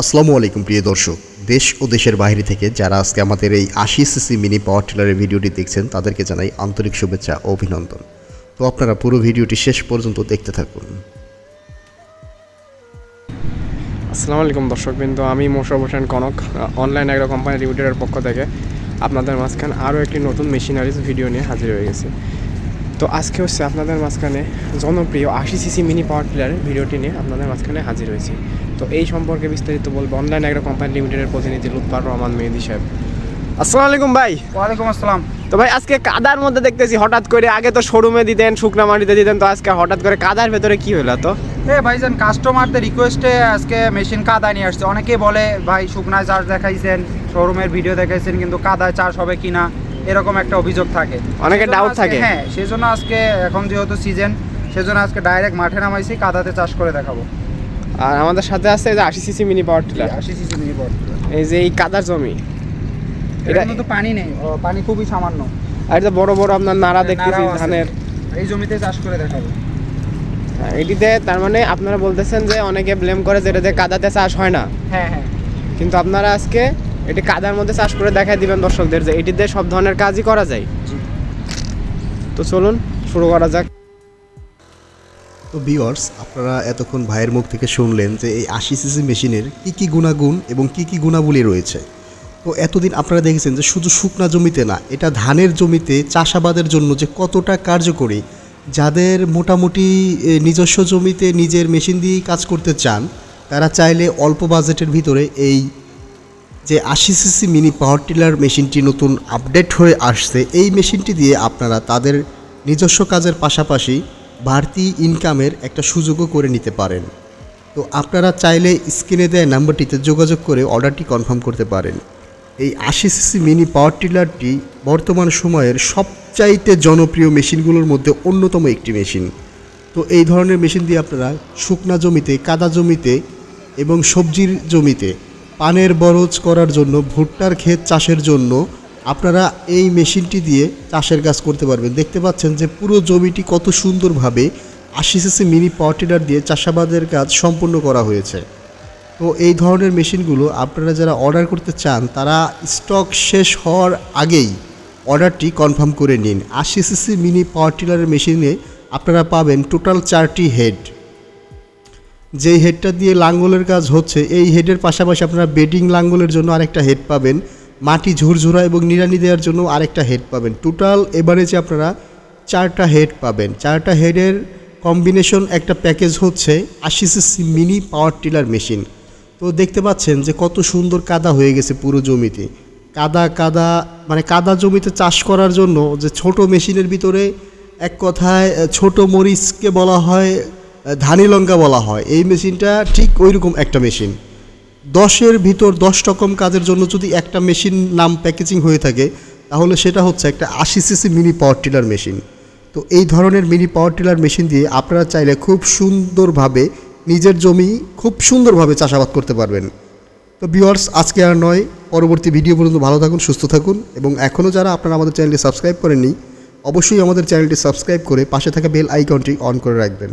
আসসালামু আলাইকুম, প্রিয় দর্শক। দেশ ও দেশের বাইরে থেকে যারা আজকে আমাদের এই আশি সিসি মিনি পাওয়ার টিলারের ভিডিওটি দেখছেন, তাদেরকে জানাই আন্তরিক শুভেচ্ছা ও অভিনন্দন। তো আপনারা পুরো ভিডিওটি শেষ পর্যন্ত দেখতে থাকুন। আসসালামু আলাইকুম, দর্শকবৃন্দ। আমি Mosharraf Hossain Kanak, online agro company লিমিটেডের পক্ষ থেকে আপনাদের মাঝখানে আরও একটি নতুন মেশিনারিজ ভিডিও নিয়ে হাজির হয়ে গেছি। তো আজকে হচ্ছে আপনাদের মাঝখানে জনপ্রিয় আশি সিসি মিনি পাওয়ার টিলারের ভিডিওটি নিয়ে আপনাদের মাঝখানে হাজির হয়েছি। তো এই সম্পর্কে বিস্তারিত বলব। অনলাইন একটা কোম্পানি লিমিটেডের প্রতিনিধি লুৎফার রহমান মেহেদি সাহেব। আসসালামু আলাইকুম ভাই। ওয়ালাইকুম আসসালাম। তো ভাই আজকে কাদার মধ্যে দেখতেছি হঠাৎ করে আগে তো শোরুমে দিতেন শুকনা মাটিতে দিতেন তো আজকে হঠাৎ করে কাদার ভেতরে কি হলো তো? এ ভাইজান কাস্টমারদের রিকোয়েস্টে আজকে মেশিন কাদায় নিয়ে আসছে। অনেকেই বলে ভাই শুকনায় চার্জ দেখাইছেন শোরুমের ভিডিও দেখাইছেন কিন্তু কাদায় চার্জ হবে কিনা? এরকম একটা অভিযোগ থাকে। সেজন্য doubt আজকে- থাকে। হ্যাঁ সেই জন্য আজকে এখন যেহেতু সিজন সেজন্য আজকে ডাইরেক্ট মাঠে নামাইছি কাদাতে চাষ করে দেখাবো। আর আমাদের সাথে আছে এই যে আশি সিসি মিনি পাওয়ার টিলার আশি সিসি মিনি বট এই যে এই কাদার জমি। এটা কিন্তু পানি নেই পানি খুবই সামান্য। আর এটা বড় বড় আপনার নাড়া দেখতেছি ধানের। এই জমিতে চাষ করে দেখাবো। হ্যাঁ, এটিতে তার মানে আপনারা বলতেছেন যে অনেকে ব্লেম করে যে এটাতে কাদাতে চাষ হয় না। হ্যাঁ হ্যাঁ। কিন্তু আপনারা আজকে এটি কাদার মধ্যে চাষ করে দেখাই দিবেন দর্শকদের যে এটিতে সব ধরনের কাজই করা যায়। তো চলুন শুরু করা যাক। তো ভিওয়ার্স আপনারা এতক্ষণ ভাইয়ের মুখ থেকে শুনলেন যে এই আশি সিসি মেশিনের কী কী গুণাগুণ এবং কী কী গুণাবলী রয়েছে। তো এতদিন আপনারা দেখেছেন যে শুধু শুকনা জমিতে না এটা ধানের জমিতে চাষাবাদের জন্য যে কতটা কার্যকরী যাদের মোটামুটি নিজস্ব জমিতে নিজের মেশিন দিয়েই কাজ করতে চান তারা চাইলে অল্প বাজেটের ভিতরে এই যে আশি সিসি মিনি পাওয়ার টিলার মেশিনটি নতুন আপডেট হয়ে আসছে, এই মেশিনটি দিয়ে আপনারা তাদের নিজস্ব কাজের পাশাপাশি বাড়তি ইনকামের একটা সুযোগও করে নিতে পারেন। তো আপনারা চাইলে স্ক্রিনে দেয় নাম্বারটিতে যোগাযোগ করে অর্ডারটি কনফার্ম করতে পারেন। এই আশি সিসি মিনি পাওয়ার টিলারটি বর্তমান সময়ের সবচাইতে জনপ্রিয় মেশিনগুলোর মধ্যে অন্যতম একটি মেশিন। তো এই ধরনের মেশিন দিয়ে আপনারা শুকনা জমিতে, কাদা জমিতে এবং সবজির জমিতে পানের বরজ করার জন্য, ভুট্টার ক্ষেত চাষের জন্য আপনারা এই মেশিনটি দিয়ে চাষের কাজ করতে পারবেন। দেখতে পাচ্ছেন যে পুরো জমিটি কত সুন্দরভাবে আশি সিসি মিনি পাওয়ার টিলার দিয়ে চাষাবাদের কাজ সম্পূর্ণ করা হয়েছে। তো এই ধরনের মেশিনগুলো আপনারা যারা অর্ডার করতে চান, তারা স্টক শেষ হওয়ার আগেই অর্ডারটি কনফার্ম করে নিন। আশি সিসি মিনি পাওয়ার টিলারের মেশিনে আপনারা পাবেন টোটাল চারটি হেড। যেই হেডটা দিয়ে লাঙ্গলের কাজ হচ্ছে, এই হেডের পাশাপাশি আপনারা বেডিং লাঙ্গলের জন্য আরেকটা হেড পাবেন। মাটি ঝুরঝুরা এবং নিড়ানি দেওয়ার জন্য আরেকটা হেড পাবেন। টোটাল এভারেজে আপনারা চারটা হেড পাবেন। চারটা হেডের কম্বিনেশন একটা প্যাকেজ হচ্ছে আশি CC mini power tiller machine তো দেখতে পাচ্ছেন যে কত সুন্দর কাদা হয়ে গেছে পুরো জমিতে। কাদা কাদা মানে কাদা জমিতে চাষ করার জন্য যে ছোট মেশিনের ভিতরে এক কথায় ছোট মরিচকে বলা হয় ধানি লঙ্কা বলা হয়। এই মেশিনটা ঠিক ওই রকম একটা মেশিন। দশের ভিতর দশ রকম কাজের জন্য যদি একটা মেশিন নাম প্যাকেজিং হয়ে থাকে, তাহলে সেটা হচ্ছে একটা আশি CC mini power tiller machine. তো এই ধরনের মিনি পাওয়ার টিলার মেশিন দিয়ে আপনারা চাইলে খুব সুন্দরভাবে নিজের জমি খুব সুন্দরভাবে চাষাবাদ করতে পারবেন। তো ভিউয়ার্স, আজকে আর নয়। পরবর্তী ভিডিও পর্যন্ত ভালো থাকুন, সুস্থ থাকুন এবং এখনও যারা আপনারা আমাদের চ্যানেলটি সাবস্ক্রাইব করেননি, অবশ্যই আমাদের চ্যানেলটি সাবস্ক্রাইব করে পাশে থাকা বেল আইকনটি অন করে রাখবেন।